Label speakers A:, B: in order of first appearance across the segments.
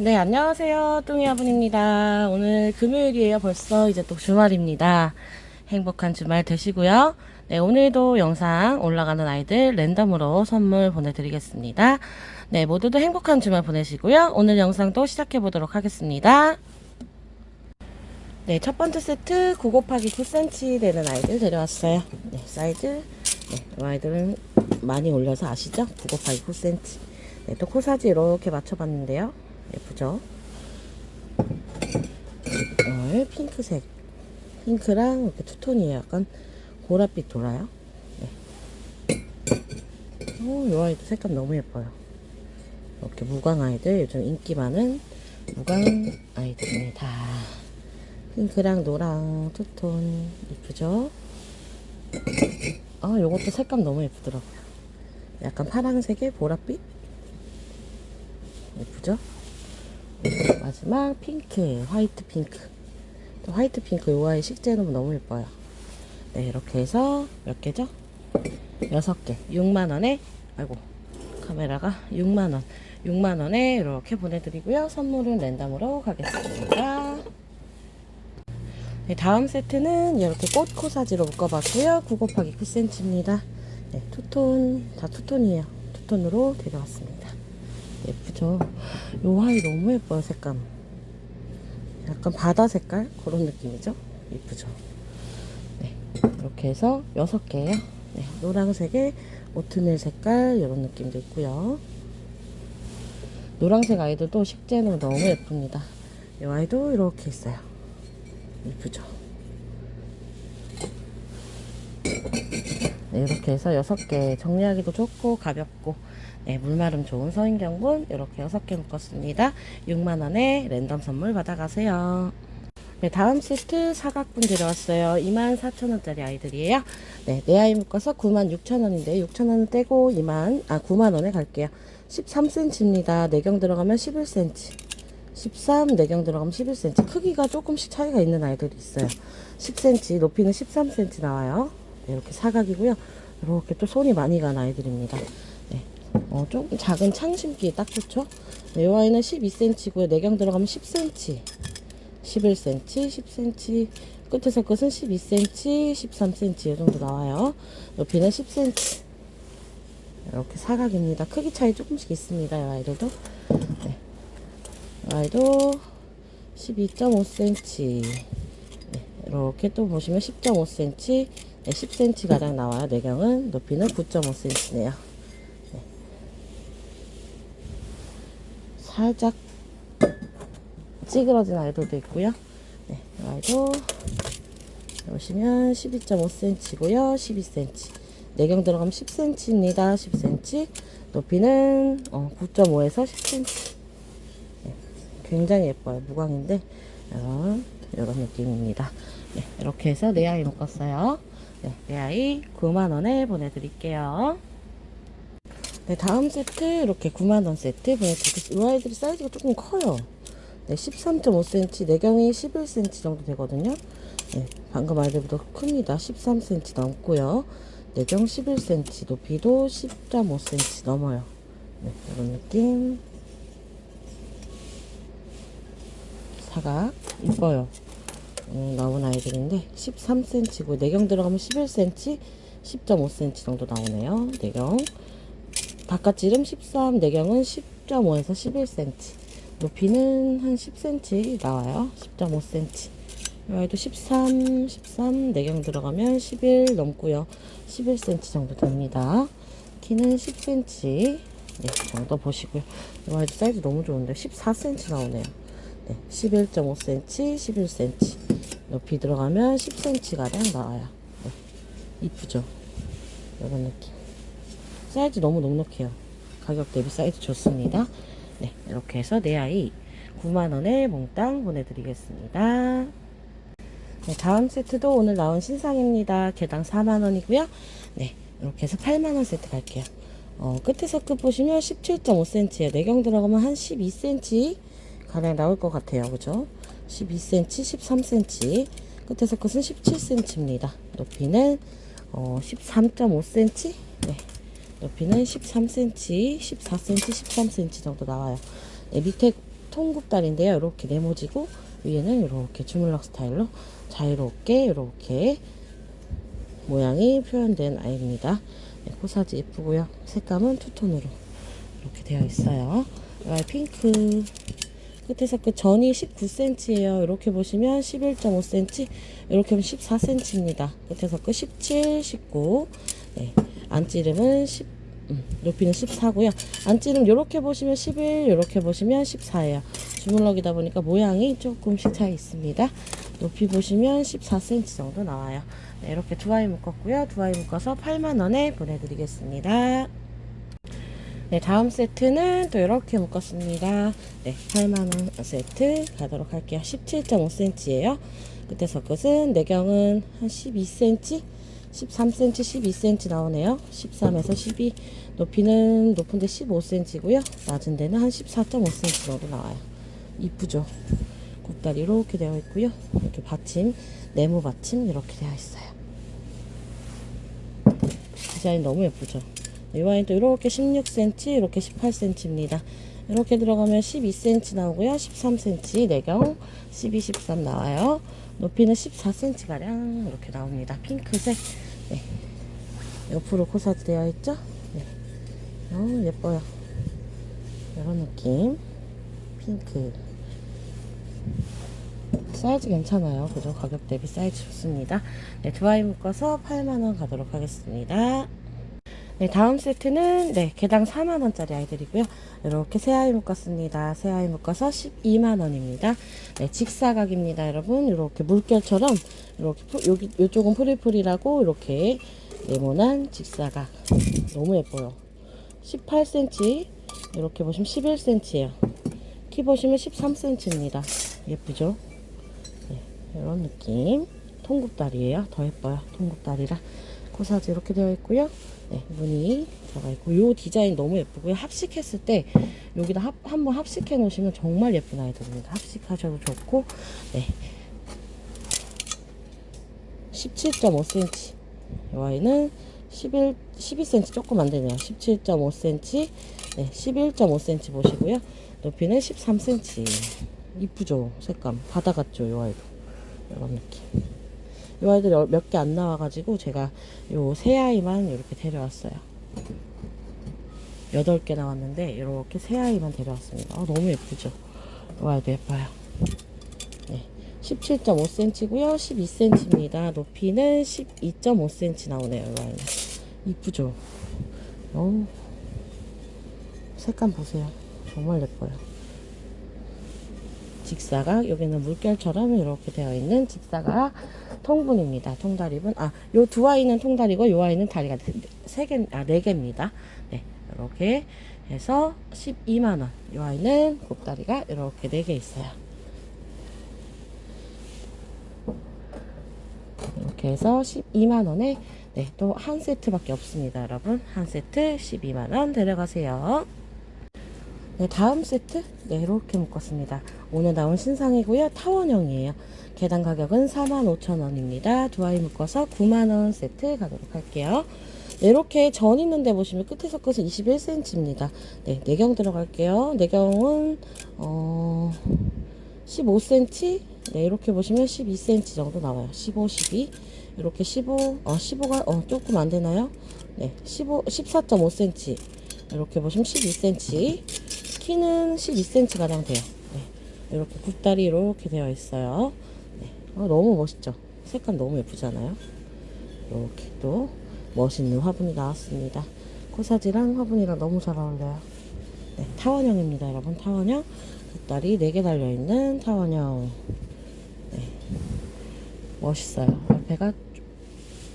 A: 네, 안녕하세요. 뚱이 아분입니다. 오늘 금요일이에요. 벌써 이제 또 주말입니다. 행복한 주말 되시고요. 네, 오늘도 영상 올라가는 아이들 랜덤으로 선물 보내드리겠습니다. 네, 모두도 행복한 주말 보내시고요. 오늘 영상도 시작해 보도록 하겠습니다. 네, 첫 번째 세트 9 곱하기 9cm 되는 아이들 데려왔어요. 네, 사이즈. 네, 이 아이들은 많이 올려서 아시죠? 9 곱하기 9cm. 네, 또 코사지 이렇게 맞춰봤는데요. 예쁘죠? 오늘 핑크색. 핑크랑 이렇게 투톤이에요. 약간 보랏빛 돌아요. 네. 오, 이 아이도 색감 너무 예뻐요. 이렇게 무광 아이들, 요즘 인기 많은 무광 아이들입니다. 핑크랑 노랑 투톤 이쁘죠? 아, 요것도 색감 너무 예쁘더라고요. 약간 파랑색의 보랏빛? 예쁘죠? 마지막 핑크, 화이트 핑크. 또 화이트 핑크 요 아이 식재는 너무 예뻐요. 네, 이렇게 해서 몇 개죠? 여섯 개. 6만원에, 아이고, 카메라가 6만원. 6만원에 이렇게 보내드리고요. 선물은 랜덤으로 가겠습니다. 네, 다음 세트는 이렇게 꽃 코사지로 묶어봤고요. 9 곱하기 9cm입니다. 네, 투톤, 다 투톤이에요. 투톤으로 데려왔습니다. 예쁘죠? 요 하이 너무 예뻐요, 색감. 약간 바다 색깔? 그런 느낌이죠? 예쁘죠? 네, 이렇게 해서 6개예요. 네, 노란색에 오트밀 색깔 이런 느낌도 있고요. 노란색 아이들도 식재는 너무 예쁩니다. 이 아이도 이렇게 있어요. 예쁘죠? 네, 이렇게 해서 6개 정리하기도 좋고 가볍고 네, 물마름 좋은 서인경분 이렇게 6개 묶었습니다. 6만원에 랜덤 선물 받아가세요. 네, 다음 세트 사각분 들어왔어요. 24,000원짜리 아이들이에요. 네, 내 아이 묶어서 96,000원인데 6,000원 떼고 2만, 아, 9만원에 갈게요. 13cm입니다. 내경 들어가면 11cm. 13, 내경 들어가면 11cm. 크기가 조금씩 차이가 있는 아이들이 있어요. 10cm, 높이는 13cm 나와요. 네, 이렇게 사각이고요. 이렇게 또 손이 많이 간 아이들입니다. 네, 어, 조금 작은 창 심기 딱 좋죠? 네, 이 아이는 12cm고요. 내경 들어가면 10cm. 11cm, 10cm, 끝에서 끝은 12cm, 13cm 이 정도 나와요. 높이는 10cm. 이렇게 사각입니다. 크기 차이 조금씩 있습니다. 이 아이들도. 네. 이 아이도 12.5cm. 네. 이렇게 또 보시면 10.5cm, 네, 10cm 가량 나와요. 내경은 높이는 9.5cm네요. 살짝 찌그러진 아이들도 있고요. 네, 이 아이도 보시면 12.5cm고요. 12cm. 내경 들어가면 10cm입니다. 10cm. 높이는 어, 9.5에서 10cm. 네, 굉장히 예뻐요. 무광인데 이런 이런 느낌입니다. 네, 이렇게 해서 내 아이 묶었어요. 네, 내 아이 9만원에 보내드릴게요. 네, 다음 세트 이렇게 9만원 세트 보내드리겠습니다. 이 아이들이 사이즈가 조금 커요. 네, 13.5cm, 내경이 11cm 정도 되거든요. 네, 방금 아이들보다 큽니다. 13cm 넘고요. 내경 11cm, 높이도 10.5cm 넘어요. 네, 이런 느낌. 사각 이뻐요. 음, 나온 아이들인데 13cm고 내경 들어가면 11cm, 10.5cm 정도 나오네요. 내경 바깥지름 13, 내경은 10.5에서 11cm. 높이는 한 10cm 나와요. 10.5cm. 이 아이도 13, 13, 내경 들어가면 11 넘고요. 11cm 정도 됩니다. 키는 10cm 네, 정도 보시고요. 이 아이도 사이즈 너무 좋은데 14cm 나오네요. 네, 11.5cm, 11cm. 높이 들어가면 10cm 가량 나와요. 네, 이쁘죠? 이런 느낌. 사이즈 너무 넉넉해요. 가격 대비 사이즈 좋습니다. 네, 이렇게 해서 내 아이 9만원에 몽땅 보내드리겠습니다. 네, 다음 세트도 오늘 나온 신상입니다. 개당 4만원이고요. 네, 이렇게 해서 8만원 세트 갈게요. 어, 끝에서 끝 보시면 17.5cm에요. 내경 들어가면 한 12cm 가량 나올 것 같아요. 그죠? 12cm, 13cm. 끝에서 끝은 17cm입니다. 높이는 어, 13.5cm. 네. 높이는 13cm, 14cm, 13cm 정도 나와요. 네, 밑에 통굽다리인데요. 이렇게 네모지고 위에는 이렇게 주물럭 스타일로 자유롭게 이렇게 모양이 표현된 아이입니다. 네, 코사지 예쁘고요. 색감은 투톤으로 이렇게 되어 있어요. 이 핑크 끝에서 끝 전이 19cm예요. 이렇게 보시면 11.5cm, 이렇게 보면 14cm입니다. 끝에서 끝 17, 19. 네, 안찌름은 10, 음, 높이는 14고요. 안찌름 이렇게 보시면 11, 이렇게 보시면 14예요. 주물럭이다 보니까 모양이 조금씩 차이 있습니다. 높이 보시면 14cm 정도 나와요. 네, 이렇게 두 아이 묶었고요. 두 아이 묶어서 8만원에 보내드리겠습니다. 네, 다음 세트는 또 이렇게 묶었습니다. 네, 8만원 세트 가도록 할게요. 17.5cm예요. 끝에서 끝은 내경은 한 12cm, 13cm, 12cm 나오네요. 13에서 12. 높이는 높은데 15cm고요. 낮은 데는 한 14.5cm 정도 나와요. 이쁘죠? 곱다리 이렇게 되어 있고요. 이렇게 받침, 네모 받침 이렇게 되어 있어요. 디자인 너무 예쁘죠? 이 와인도 이렇게 16cm, 이렇게 18cm입니다. 이렇게 들어가면 12cm 나오고요. 13cm 내경 12, 13 나와요. 높이는 14cm 가량 이렇게 나옵니다. 핑크색. 네. 옆으로 코사지 되어 있죠? 네. 어, 예뻐요. 이런 느낌. 핑크. 사이즈 괜찮아요. 그죠? 가격 대비 사이즈 좋습니다. 네, 두 아이 묶어서 8만원 가도록 하겠습니다. 네, 다음 세트는 네, 개당 4만 원짜리 아이들이고요. 이렇게 세 아이 묶었습니다. 세 아이 묶어서 12만 원입니다. 네, 직사각입니다, 여러분. 이렇게 물결처럼 이렇게 푸- 여기 이쪽은 프리프리라고 이렇게 네모난 직사각. 너무 예뻐요. 18cm 이렇게 보시면 11cm예요. 키 보시면 13cm입니다. 예쁘죠? 네, 이런 느낌. 통굽다리예요. 더 예뻐요. 통굽다리라. 코사지 이렇게 되어 있고요. 네, 무늬 들어가 있고 요 디자인 너무 예쁘고요. 합식했을 때 여기다 합, 한번 합식해 놓으시면 정말 예쁜 아이들입니다. 합식하셔도 좋고 네. 17.5cm 이 아이는 11, 12cm 조금 안 되네요. 17.5cm 네, 11.5cm 보시고요. 높이는 13cm 이쁘죠? 색감 바다 같죠? 이 아이도 이런 느낌 이 아이들이 몇개 안 나와가지고 제가 요 세 아이만 이렇게 데려왔어요. 여덟 개 나왔는데 이렇게 세 아이만 데려왔습니다. 아, 너무 예쁘죠? 이 아이도 예뻐요. 네, 17.5cm고요. 12cm입니다. 높이는 12.5cm 나오네요. 이 아이는 이쁘죠? 어 색감 보세요. 정말 예뻐요. 직사각 여기는 물결처럼 이렇게 되어 있는 직사각 통분입니다. 통다리분 아요 두 아이는 통다리고 요 아이는 다리가 세 개 아 네 개입니다. 네 이렇게 해서 12만 원. 요 아이는 곱다리가 이렇게 네 개 있어요. 이렇게 해서 12만 원에 네, 또 한 세트밖에 없습니다, 여러분. 한 세트 12만 원 데려가세요. 네, 다음 세트 네, 이렇게 묶었습니다. 오늘 나온 신상이고요. 타원형이에요. 계단 가격은 45,000원입니다. 두 아이 묶어서 9만원 세트 가도록 할게요. 네, 이렇게 전 있는데 보시면 끝에서 끝은 21cm입니다. 네, 내경 들어갈게요. 내경은 어 15cm 네 이렇게 보시면 12cm 정도 나와요 15 12 이렇게 15 어 15가 어 조금 안 되나요 네 15 14.5cm 이렇게 보시면 12cm 키는 12cm 가량 돼요. 네. 이렇게 굽다리 이렇게 되어 있어요. 네. 어, 너무 멋있죠? 색감 너무 예쁘잖아요. 이렇게 또 멋있는 화분이 나왔습니다. 코사지랑 화분이랑 너무 잘 어울려요. 네, 타원형입니다 여러분. 타원형. 굽다리 4개 달려있는 타원형. 네, 멋있어요. 옆에가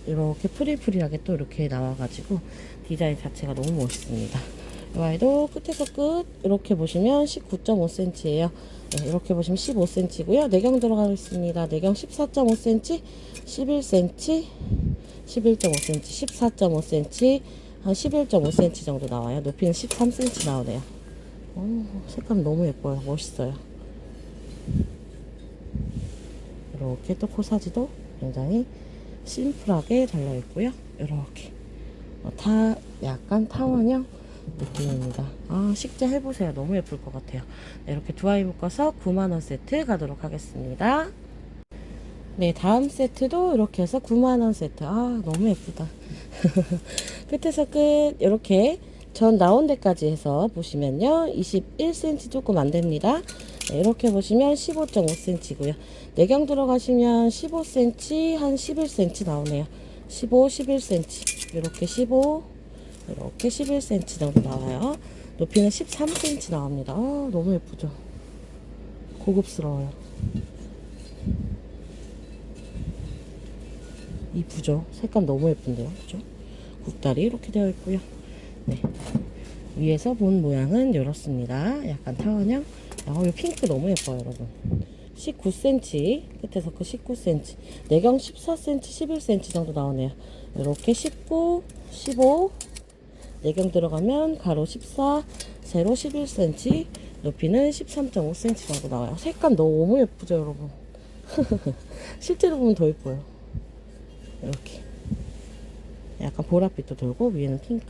A: 이렇게 프리프리하게 또 이렇게 나와가지고 디자인 자체가 너무 멋있습니다 이 아이도 끝에서 끝. 이렇게 보시면 19.5cm예요. 네, 이렇게 보시면 15cm고요. 내경 들어가 있습니다. 내경 14.5cm 11cm 11.5cm 14.5cm 한 11.5cm 정도 나와요. 높이는 13cm 나오네요. 오, 색감 너무 예뻐요. 멋있어요. 이렇게 또 코사지도 굉장히 심플하게 달려있고요. 이렇게. 어, 타 약간 타원형 느낌입니다. 아, 식재 해보세요. 너무 예쁠 것 같아요. 네, 이렇게 두 아이 묶어서 9만원 세트 가도록 하겠습니다. 네, 다음 세트도 이렇게 해서 9만원 세트. 아, 너무 예쁘다. 끝에서 끝. 이렇게 전 나온 데까지 해서 보시면요. 21cm 조금 안 됩니다. 네, 이렇게 보시면 15.5cm고요. 내경 들어가시면 15cm, 한 11cm 나오네요. 15, 11cm. 이렇게 15, 이렇게 11cm 정도 나와요. 높이는 13cm 나옵니다. 아, 너무 예쁘죠? 고급스러워요. 이쁘죠? 색감 너무 예쁜데요? 그죠? 국달이 이렇게 되어 있고요. 네. 위에서 본 모양은 이렇습니다. 약간 타원형. 아, 이 핑크 너무 예뻐요, 여러분. 19cm, 끝에서 그 19cm. 내경 14cm, 11cm 정도 나오네요. 이렇게 19, 15, 내경 들어가면 가로 14, 세로 11cm, 높이는 13.5cm 정도 나와요. 색감 너무 예쁘죠, 여러분? 실제로 보면 더 예뻐요. 이렇게. 약간 보랏빛도 돌고, 위에는 핑크.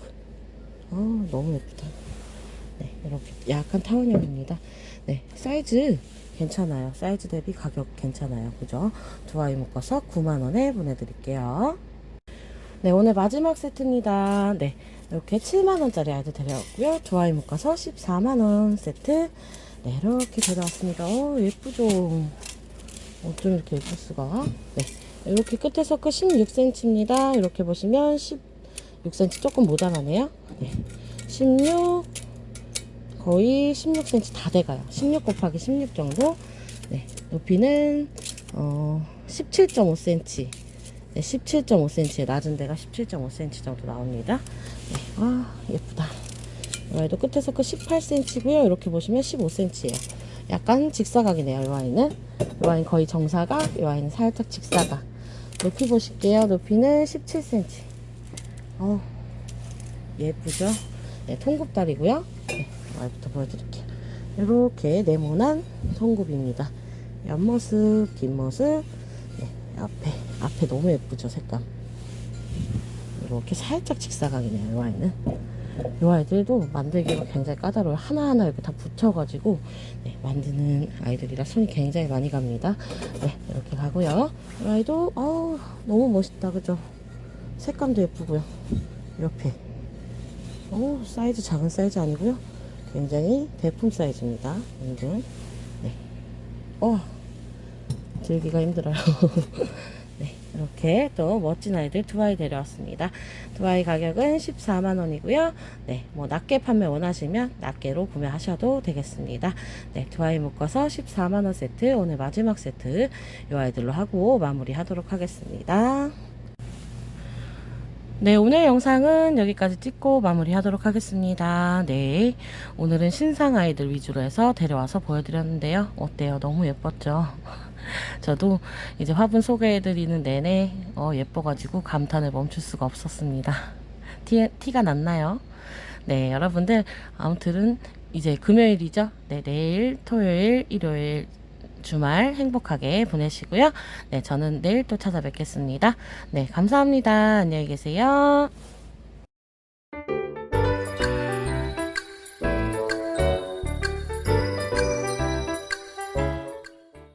A: 아, 너무 예쁘다. 네, 이렇게 약간 타원형입니다. 네, 사이즈 괜찮아요. 사이즈 대비 가격 괜찮아요. 그죠? 두 아이 묶어서 9만원에 보내드릴게요. 네, 오늘 마지막 세트입니다. 네, 이렇게 7만원짜리 아이들 데려왔고요. 두 아이 묶어서 14만원 세트. 네, 이렇게 데려왔습니다. 어, 예쁘죠? 어쩜 이렇게 예쁠 수가? 네, 이렇게 끝에서 끝 16cm입니다. 이렇게 보시면 16cm 조금 모자라네요. 네, 16, 거의 16cm 다 돼가요. 16 곱하기 16 정도. 네, 높이는 어, 17.5cm. 네, 17.5cm 낮은 데가 17.5cm 정도 나옵니다. 네, 아 예쁘다. 이 아이도 끝에서 끝 18cm고요. 이렇게 보시면 15cm예요. 약간 직사각이네요. 이 아이는 이 아이는 거의 정사각, 이 아이는 살짝 직사각. 높이 보실게요. 높이는 17cm. 어, 예쁘죠? 네, 통굽다리고요. 네, 아이부터 보여드릴게요. 이렇게 네모난 통굽입니다. 옆모습, 뒷모습, 네, 앞에, 앞에 너무 예쁘죠, 색감. 이렇게 살짝 직사각이네요, 이 아이는. 이 아이들도 만들기가 굉장히 까다로워요. 하나하나 이렇게 다 붙여가지고, 네, 만드는 아이들이라 손이 굉장히 많이 갑니다. 네, 이렇게 가고요. 이 아이도, 어우, 너무 멋있다, 그죠? 색감도 예쁘고요. 옆에. 오, 사이즈 작은 사이즈 아니고요. 굉장히 대품 사이즈입니다. 은근. 네. 어, 들기가 힘들어요. 네, 이렇게 또 멋진 아이들 두 아이 데려왔습니다. 두 아이 가격은 14만원이고요. 네, 뭐 낮게 판매 원하시면 낮게로 구매하셔도 되겠습니다. 네, 두 아이 묶어서 14만원 세트, 오늘 마지막 세트 이 아이들로 하고 마무리 하도록 하겠습니다. 네, 오늘 영상은 여기까지 찍고 마무리 하도록 하겠습니다. 네. 오늘은 신상 아이들 위주로 해서 데려와서 보여드렸는데요. 어때요? 너무 예뻤죠? 저도 이제 화분 소개해드리는 내내 어, 예뻐가지고 감탄을 멈출 수가 없었습니다. 티, 티가 났나요? 네, 여러분들 아무튼 이제 금요일이죠. 네, 내일 토요일, 일요일 주말 행복하게 보내시고요. 네, 저는 내일 또 찾아뵙겠습니다. 네, 감사합니다. 안녕히 계세요.